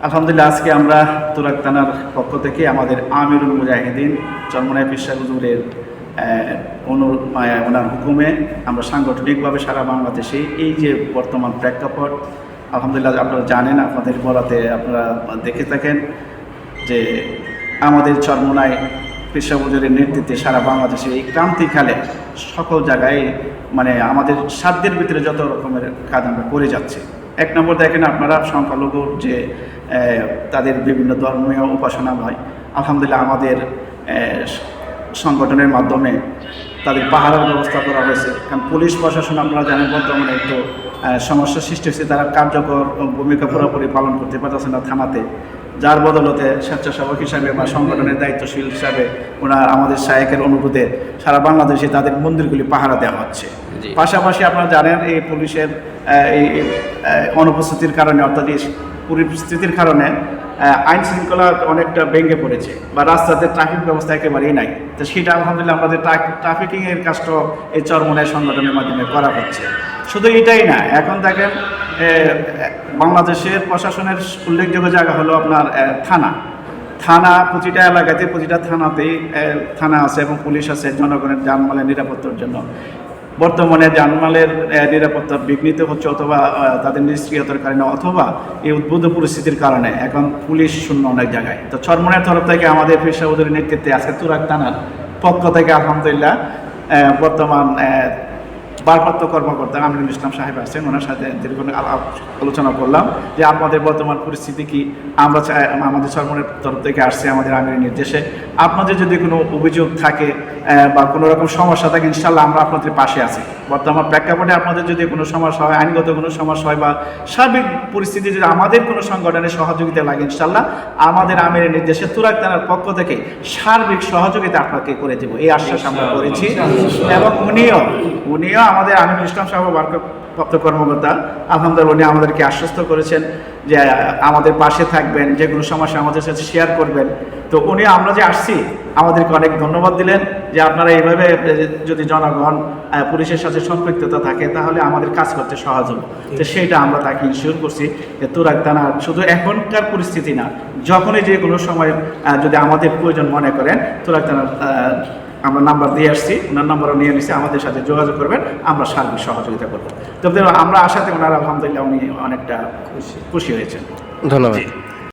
আলহামদুলিল্লাহ আজকে আমরা তুরাক থানার পক্ষ থেকে আমাদের আমিরুল মুজাহিদিন চরমনায় পিসা হুজুরের আহ, অনু ওনার হুকুমে আমরা সাংগঠনিকভাবে সারা বাংলাদেশে এই যে বর্তমান প্রেক্ষাপট আলহামদুলিল্লাহ আপনারা জানেন আপনাদের বরাতে আপনারা দেখে থাকেন যে আমাদের চরমনায় পেশা হুজুরের নেতৃত্বে সারা বাংলাদেশে এই ক্রান্তিকালে সকল জায়গায় মানে আমাদের সাধ্যের ভিতরে যত রকমের কাজ আমরা করে যাচ্ছি। এক নম্বর দেখেন আপনারা সংখ্যালঘুর যে তাদের বিভিন্ন ধর্মীয় উপাসনা হয় আলহামদুলিল্লাহ আমাদের সংগঠনের মাধ্যমে তাদের পাহারার ব্যবস্থা করা হয়েছে। কারণ পুলিশ প্রশাসন আপনারা জানেন বর্তমানে একটু সমস্যা সৃষ্টি হয়েছে। তারা কার্যকর ভূমিকা পুরোপুরি পালন করতে পারতেছে না থানাতে। যার বদলতে স্বেচ্ছাসেবক হিসাবে বা সংগঠনের দায়িত্বশীল হিসাবে ওনার আমাদের শায়েকের অনুরোধে সারা বাংলাদেশে তাদের মন্দিরগুলি পাহারা দেওয়া হচ্ছে। পাশাপাশি আপনারা জানেন এই পুলিশের এই অনুপস্থিতির কারণে, অর্থাৎ পরিস্থিতির কারণে আইন শৃঙ্খলা অনেকটা ভেঙে পড়েছে বা রাস্তাতে ট্রাফিক ব্যবস্থা একেবারেই নাই। তো সেটা আলহামদুলিল্লাহ আমাদের ট্রাফিকিং এর কাজটাও এই চরমনায় সংগঠনের মাধ্যমে করা হচ্ছে। শুধু এটাই না, এখন দেখেন বাংলাদেশের প্রশাসনের উল্লেখযোগ্য জায়গা হলো আপনার থানা। থানা প্রতিটা এলাকাতে, প্রতিটা থানাতেই থানা আছে এবং পুলিশ আছে, জনগণের যানমালের নিরাপত্তার জন্য। বর্তমানে জানমালের নিরাপত্তা বিঘ্নিত হচ্ছে অথবা তাদের নিষ্ক্রিয়তার কারণে অথবা এই উদ্বুদ্ধ পরিস্থিতির কারণে। এখন পুলিশ শূন্য অনেক জায়গায়। তো চরমনের তরফ থেকে আমাদের পেশাবদের নেতৃত্বে আজকে তুরাক থানার পক্ষ থেকে আলহামদুলিল্লাহ বর্তমান ভারপ্রাপ্ত কর্মকর্তা আমিনুল ইসলাম সাহেব আছেন ওনার সাথে দীর্ঘ আলোচনা করলাম যে আপনাদের বর্তমান পরিস্থিতি কি? আমরা আমাদের সরকারের তরফ থেকে আসছে আমাদের আমিরের নির্দেশে। আপনাদের যদি কোনো অভিযোগ থাকে বা কোনো রকম সমস্যা থাকে ইনশাল্লাহ আমরা আপনাদের পাশে আছি। বর্তমান প্রেক্ষাপটে আপনাদের যদি কোনো সমস্যা হয় আইনগত কোনো সমস্যা হয় বা সার্বিক পরিস্থিতি যদি আমাদের কোনো সংগঠনের সহযোগিতা লাগে ইনশাল্লাহ আমাদের আমিরের নির্দেশে তুরাক থানার পক্ষ থেকে সার্বিক সহযোগিতা আপনাকে করে দেবো। এই আশ্বাস আমরা করেছি এবং উনিও উনিও আমাদের আমিনুল ইসলাম সাহেব ভারপ্রাপ্ত কর্মকর্তা আলহামদুলিল্লাহ উনি আমাদেরকে আশ্বস্ত করেছেন যে আমাদের পাশে থাকবেন যে কোনো সমস্যা আমাদের সাথে শেয়ার করবেন। তো উনি আমরা যে আসছি আমাদেরকে অনেক ধন্যবাদ দিলেন যে আপনারা এইভাবে যদি জনগণ পুলিশের সাথে সম্পৃক্ততা থাকে তাহলে আমাদের কাজ করতে সহজ হবে। তো সেইটা আমরা তাকে ইনশিওর করছি যে তুরাক থানার শুধু এখনকার পরিস্থিতি না যখনই যে কোনো সময় যদি আমাদের প্রয়োজন মনে করেন তুরাক আহ, আমরা নাম্বার দিয়ে আসছি ওনার নাম্বারও নিয়ে নিচ্ছি আমাদের সাথে যোগাযোগ করবেন আমরা সার্বিক সহযোগিতা করব। তবে আমরা আশাতে ওনার আলহামদুলিল্লাহ উনি অনেকটা খুশি। হয়েছেন। ধন্যবাদ।